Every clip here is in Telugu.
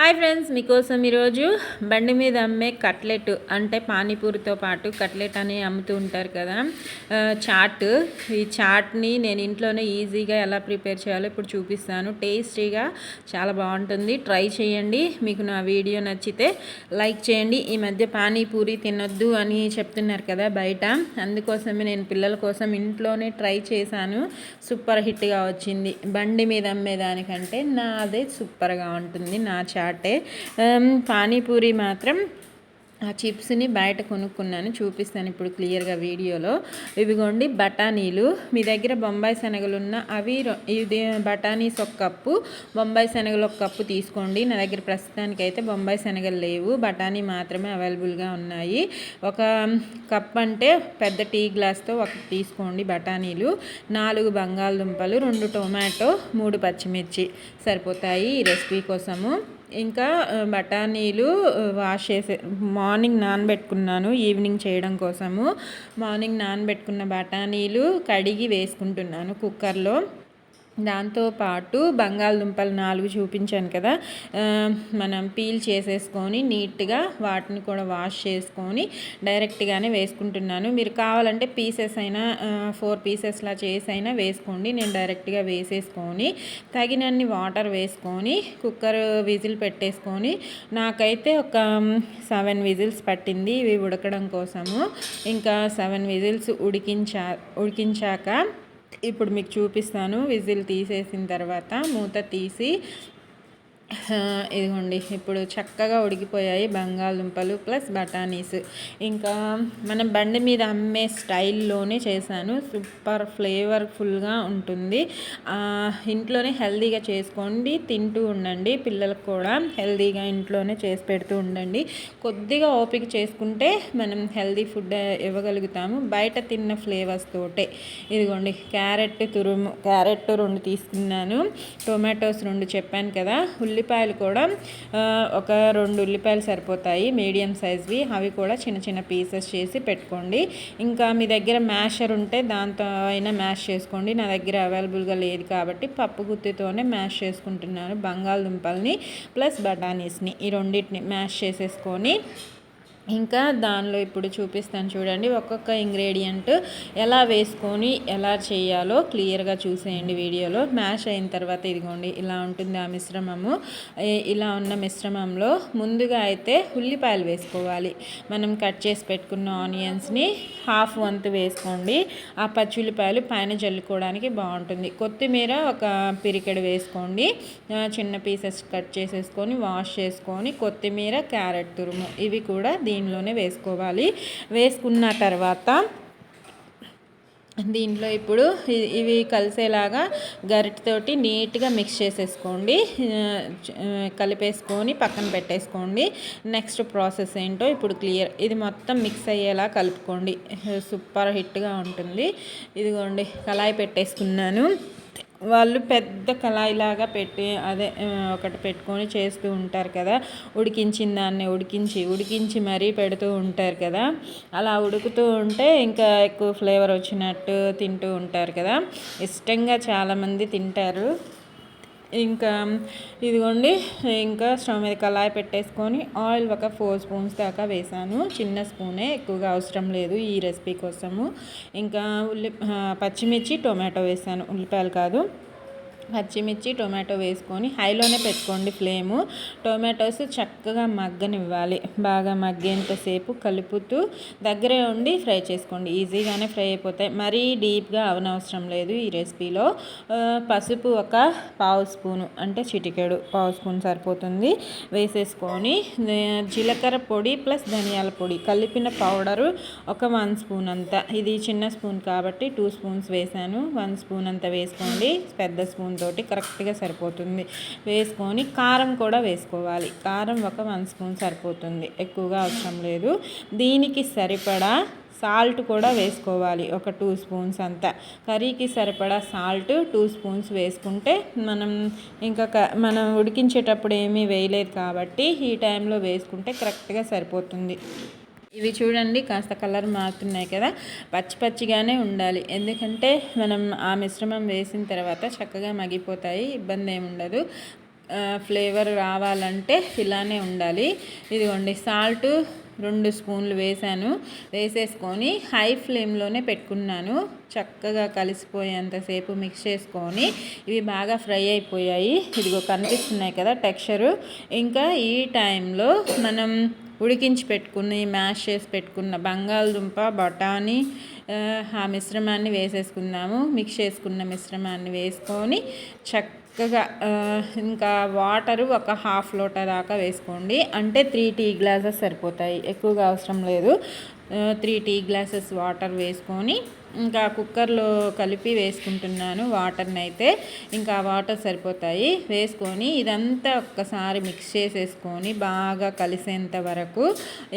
హాయ్ ఫ్రెండ్స్ మీకోసం ఈరోజు బండి మీద అమ్మే కట్లెట్ అంటే పానీపూరితో పాటు కట్లెట్ అని అమ్ముతూ ఉంటారు కదా. చాట్. ఈ చాట్ని నేను ఇంట్లోనే ఈజీగా ఎలా ప్రిపేర్ చేయాలో ఇప్పుడు చూపిస్తాను. టేస్టీగా చాలా బాగుంటుంది. ట్రై చేయండి. మీకు నా వీడియో నచ్చితే లైక్ చేయండి. ఈ మధ్య పానీపూరి తినొద్దు అని చెప్తున్నారు కదా బయట. అందుకోసమే నేను పిల్లల కోసం ఇంట్లోనే ట్రై చేశాను. సూపర్ హిట్గా వచ్చింది. బండి మీద అమ్మేదానికంటే నాదే సూపర్గా ఉంటుంది. నా చాట్ ఆమ్, పానీపూరి మాత్రం ఆ చిప్స్ని బయట కొనుక్కున్నాను చూపిస్తాను ఇప్పుడు క్లియర్గా వీడియోలో. ఇవిగోండి బఠానీలు. మీ దగ్గర బొంబాయి శనగలు ఉన్న అవి ఇది బఠానీస్ ఒక కప్పు బొంబాయి శనగలు ఒక కప్పు తీసుకోండి. నా దగ్గర ప్రస్తుతానికి అయితే బొంబాయి శనగలు లేవు బఠానీ మాత్రమే అవైలబుల్గా ఉన్నాయి. ఒక కప్ అంటే పెద్ద టీ గ్లాస్తో ఒక తీసుకోండి బఠానీలు. నాలుగు బంగాళదుంపలు రెండు టొమాటో మూడు పచ్చిమిర్చి. సరిపోతాయి ఈ రెసిపీ కోసము. ఇంకా బఠానీలు వాష్ చేసే మార్నింగ్ నానబెట్టుకున్నాను ఈవినింగ్ చేయడం కోసము. మార్నింగ్ నానబెట్టుకున్న బఠానీలు కడిగి వేసుకుంటున్నాను కుక్కర్లో. దాంతోపాటు బంగాళదుంపలు నాలుగు చూపించాను కదా మనం పీల్ చేసేసుకొని నీట్గా వాటిని కూడా వాష్ చేసుకొని డైరెక్ట్గానే వేసుకుంటున్నాను. మీరు కావాలంటే పీసెస్ అయినా ఫోర్ పీసెస్లా చేసి అయినా వేసుకోండి. నేను డైరెక్ట్గా వేసేసుకొని తగినన్ని వాటర్ వేసుకొని కుక్కర్ విజిల్ పెట్టేసుకొని నాకైతే ఒక సెవెన్ విజిల్స్ పట్టింది. ఇవి ఉడకడం కోసము. ఇంకా సెవెన్ విజిల్స్ ఉడికించా ఉడికించాక ఇప్పుడు మీకు చూపిస్తాను. విజిల్ తీసేసిన తర్వాత మూత తీసి ఇదిగోండి ఇప్పుడు చక్కగా ఉడికిపోయాయి బంగాళదుంపలు ప్లస్ బఠానీస్ ఇంకా మనం బండి మీద అమ్మే స్టైల్లోనే చేశాను. సూపర్ ఫ్లేవర్ఫుల్గా ఉంటుంది. ఇంట్లోనే హెల్తీగా చేసుకోండి తింటూ ఉండండి. పిల్లలకు కూడా హెల్తీగా ఇంట్లోనే చేసి పెడుతూ ఉండండి. కొద్దిగా ఓపిక చేసుకుంటే మనం హెల్తీ ఫుడ్ ఇవ్వగలుగుతాము. బయట తిన్న ఫ్లేవర్స్ తోటే. ఇదిగోండి క్యారెట్ తురుము క్యారెట్ రెండు తీసుకున్నాను. టొమాటోస్ రెండు చెప్పాను కదా. ఉల్లిపాయలు కూడా ఒక రెండు ఉల్లిపాయలు సరిపోతాయి మీడియం సైజ్వి. అవి కూడా చిన్న చిన్న పీసెస్ చేసి పెట్టుకోండి. ఇంకా మీ దగ్గర మ్యాషర్ ఉంటే దాంతో అయినా మ్యాష్ చేసుకోండి. నా దగ్గర అవైలబుల్గా లేదు కాబట్టి పప్పు గుత్తితోనే మ్యాష్ చేసుకుంటున్నాను బంగాళదుంపల్ని ప్లస్ బఠానీస్ని. ఈ రెండింటిని మ్యాష్ చేసేసుకొని ఇంకా దానిలో ఇప్పుడు చూపిస్తాను చూడండి. ఒక్కొక్క ఇంగ్రీడియంట్ ఎలా వేసుకొని ఎలా చేయాలో క్లియర్గా చూసేయండి వీడియోలో. మ్యాష్ అయిన తర్వాత ఇదిగోండి ఇలా ఉంటుంది ఆ మిశ్రమము. ఇలా ఉన్న మిశ్రమంలో ముందుగా అయితే ఉల్లిపాయలు వేసుకోవాలి. మనం కట్ చేసి పెట్టుకున్న ఆనియన్స్ని హాఫ్ వంతు వేసుకోండి. ఆ పచ్చి ఉల్లిపాయలు పైన జల్లుకోవడానికి బాగుంటుంది. కొత్తిమీర ఒక పిరికెడు వేసుకోండి. చిన్న పీసెస్ కట్ చేసేసుకొని వాష్ చేసుకొని కొత్తిమీర క్యారెట్ తురుము ఇవి కూడా దీనిలోనే వేసుకోవాలి. వేసుకున్న తర్వాత దీంట్లో ఇప్పుడు ఇవి కలిసేలాగా గరిటతోటి నీట్గా మిక్స్ చేసేసుకోండి. కలిపేసుకొని పక్కన పెట్టేసుకోండి. నెక్స్ట్ ప్రాసెస్ ఏంటో ఇప్పుడు క్లియర్. ఇది మొత్తం మిక్స్ అయ్యేలా కలుపుకోండి. సూపర్ హిట్గా ఉంటుంది. ఇదిగోండి కళాయి పెట్టేసుకున్నాను. వాళ్ళు పెద్ద కళాయిలాగా పెట్టి అదే ఒకటి పెట్టుకొని చేస్తూ ఉంటారు కదా. ఉడికించిన దాన్ని ఉడికించి ఉడికించి మరీ పెడుతూ ఉంటారు కదా. అలా ఉడుకుతూ ఉంటే ఇంకా ఎక్కువ ఫ్లేవర్ వచ్చినట్టు తింటూ ఉంటారు కదా. ఇష్టంగా చాలామంది తింటారు. ఇంకా ఇదిగోండి ఇంకా స్టవ్ మీద కళాయి పెట్టేసుకొని ఆయిల్ ఒక ఫోర్ స్పూన్స్ దాకా వేసాను. చిన్న స్పూనే ఎక్కువగా అవసరం లేదు ఈ రెసిపీ కోసము. ఇంకా ఉల్లి పచ్చిమిర్చి టొమాటో వేసాను. ఉల్లిపాయలు కాదు. పచ్చిమిర్చి టొమాటో వేసుకొని హైలోనే పెట్టుకోండి ఫ్లేము. టొమాటోస్ చక్కగా మగ్గనివ్వాలి. బాగా మగ్గేంతసేపు కలుపుతూ దగ్గరే ఉండి ఫ్రై చేసుకోండి. ఈజీగానే ఫ్రై అయిపోతాయి. మరీ డీప్గా అవనవసరం లేదు ఈ రెసిపీలో. పసుపు ఒక పావు స్పూను అంటే చిటికెడు పావు స్పూన్ సరిపోతుంది. వేసేసుకొని జీలకర్ర పొడి ప్లస్ ధనియాల పొడి కలిపిన పౌడరు ఒక వన్ స్పూన్ అంత. ఇది చిన్న స్పూన్ కాబట్టి టూ స్పూన్స్ వేసాను. వన్ స్పూన్ అంత వేసుకోండి. పెద్ద స్పూన్ తోటి కరెక్ట్గా సరిపోతుంది. వేసుకొని కారం కూడా వేసుకోవాలి. కారం ఒక వన్ స్పూన్ సరిపోతుంది. ఎక్కువగా అవసరం లేదు. దీనికి సరిపడా సాల్ట్ కూడా వేసుకోవాలి. ఒక టూ స్పూన్స్ అంతా. కర్రీకి సరిపడా సాల్ట్ టూ స్పూన్స్ వేసుకుంటే మనం ఇంకా క- మనం ఉడికించేటప్పుడు ఏమీ వేయలేదు కాబట్టి ఈ టైంలో వేసుకుంటే కరెక్ట్గా సరిపోతుంది. ఇవి చూడండి కాస్త కలర్ మారుతున్నాయి కదా. పచ్చి పచ్చిగానే ఉండాలి. ఎందుకంటే మనం ఆ మిశ్రమం వేసిన తర్వాత చక్కగా మగిపోతాయి ఇబ్బంది ఏమి ఉండదు. ఫ్లేవర్ రావాలంటే ఇలానే ఉండాలి. ఇదిగోండి సాల్ట్ రెండు స్పూన్లు వేసాను వేసేసుకొని హై ఫ్లేమ్లోనే పెట్టుకున్నాను. చక్కగా కలిసిపోయేంతసేపు మిక్స్ చేసుకొని ఇవి బాగా ఫ్రై అయిపోయాయి. ఇదిగో కనిపిస్తున్నాయి కదా టెక్స్చరు. ఇంకా ఈ టైంలో మనం ఉడికించి పెట్టుకుని మ్యాష్ చేసి పెట్టుకున్న బంగాళదుంప బఠానీ ఆ మిశ్రమాన్ని వేసేసుకున్నాము మిక్స్ చేసుకున్న మిశ్రమాన్ని వేసుకొని చక్క చక్కగా ఇంకా వాటరు ఒక హాఫ్ లోట దాకా వేసుకోండి. అంటే త్రీ టీ గ్లాసెస్ సరిపోతాయి. ఎక్కువగా అవసరం లేదు. త్రీ టీ గ్లాసెస్ వాటర్ వేసుకొని ఇంకా కుక్కర్లో కలిపి వేసుకుంటున్నాను వాటర్ని అయితే ఇంకా వాటర్ సరిపోతాయి. వేసుకొని ఇదంతా ఒక్కసారి మిక్స్ చేసేసుకొని బాగా కలిసేంత వరకు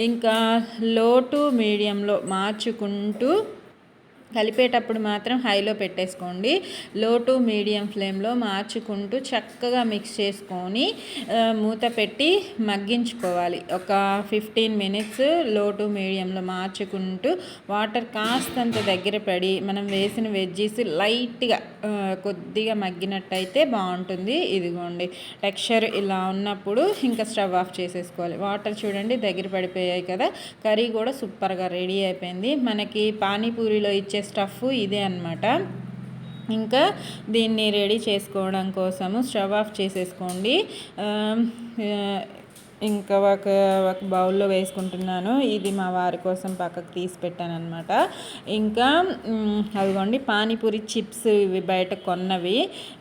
ఇంకా లో టు మీడియంలో మార్చుకుంటూ కలిపేటప్పుడు మాత్రం హైలో పెట్టేసుకోండి. లో టు మీడియం ఫ్లేమ్లో మార్చుకుంటూ చక్కగా మిక్స్ చేసుకొని మూత పెట్టి మగ్గించుకోవాలి. ఒక ఫిఫ్టీన్ మినిట్స్లో టు మీడియంలో మార్చుకుంటూ వాటర్ కాస్తంత దగ్గర పడి మనం వేసిన వెజ్జీస్ లైట్గా కొద్దిగా మగ్గినట్టయితే బాగుంటుంది. ఇదిగోండి టెక్స్చర్ ఇలా ఉన్నప్పుడు ఇంకా స్టవ్ ఆఫ్ చేసేసుకోవాలి. వాటర్ చూడండి దగ్గర పడిపోయాయి కదా. కర్రీ కూడా సూపర్గా రెడీ అయిపోయింది. మనకి పానీపూరిలో ఇచ్చే స్టఫ్ ఇదే అనమాట ఇంకా దీన్ని రెడీ చేసుకోవడం కోసము స్టవ్ ఆఫ్ చేసేసుకోండి. ఇంకా ఒక ఒక బౌల్లో వేసుకుంటున్నాను. ఇది మా వారి కోసం పక్కకు తీసి పెట్టాను అనమాట ఇంకా అదిగోండి పానీపూరి చిప్స్ ఇవి బయట కొన్నవి.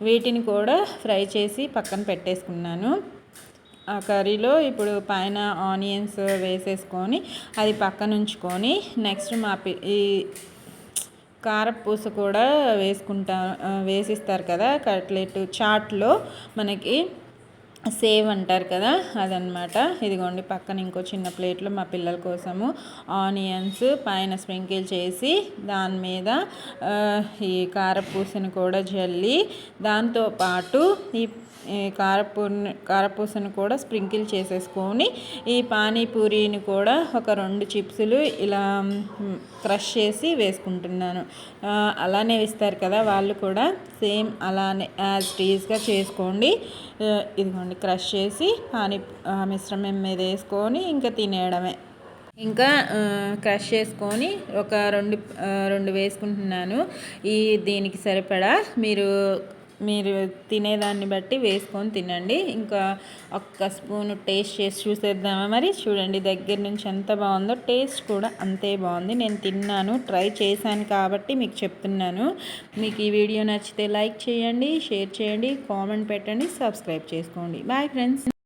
వీటిని కూడా ఫ్రై చేసి పక్కన పెట్టేసుకున్నాను. ఆ కర్రీలో ఇప్పుడు పైన ఆనియన్స్ వేసేసుకొని అది పక్కన ఉంచుకొని నెక్స్ట్ మా ఈ కారపూస కూడా వేసుకుంటా వేసిస్తారు కదా కట్లెట్ చాట్లో మనకి సేవ్ అంటారు కదా అదనమాట ఇదిగోండి పక్కన ఇంకో చిన్న ప్లేట్లో మా పిల్లల కోసము ఆనియన్స్ పైన స్ప్రింకిల్ చేసి దాని మీద ఈ కారపూసను కూడా జల్లి దాంతోపాటు ఈ కారపూ కారపూసను కూడా స్ప్రింకిల్ చేసేసుకొని ఈ పానీపూరిని కూడా ఒక రెండు చిప్సులు ఇలా క్రష్ చేసి వేసుకుంటున్నాను. అలానే ఇస్తారు కదా వాళ్ళు కూడా. సేమ్ అలానే యాజ్ టీజ్గా చేసుకోండి. ఇదిగోండి క్రష్ చేసి పానీ మిశ్రమం మీద వేసుకొని ఇంకా తినేయడమే. ఇంకా క్రష్ చేసుకొని ఒక రెండు రెండు వేసుకుంటున్నాను. ఈ దీనికి సరిపడా మీరు మీరు తినేదాన్ని బట్టి వేసుకొని తినండి. ఇంకా ఒక్క స్పూన్ టేస్ట్ చేసి చూసేద్దామా మరి? చూడండి దగ్గర నుంచి ఎంత బాగుందో టేస్ట్ కూడా అంతే బాగుంది. నేను తిన్నాను ట్రై చేశాను కాబట్టి మీకు చెప్తున్నాను. మీకు ఈ వీడియో నచ్చితే లైక్ చేయండి షేర్ చేయండి కామెంట్ పెట్టండి సబ్స్క్రైబ్ చేసుకోండి. Bye friends.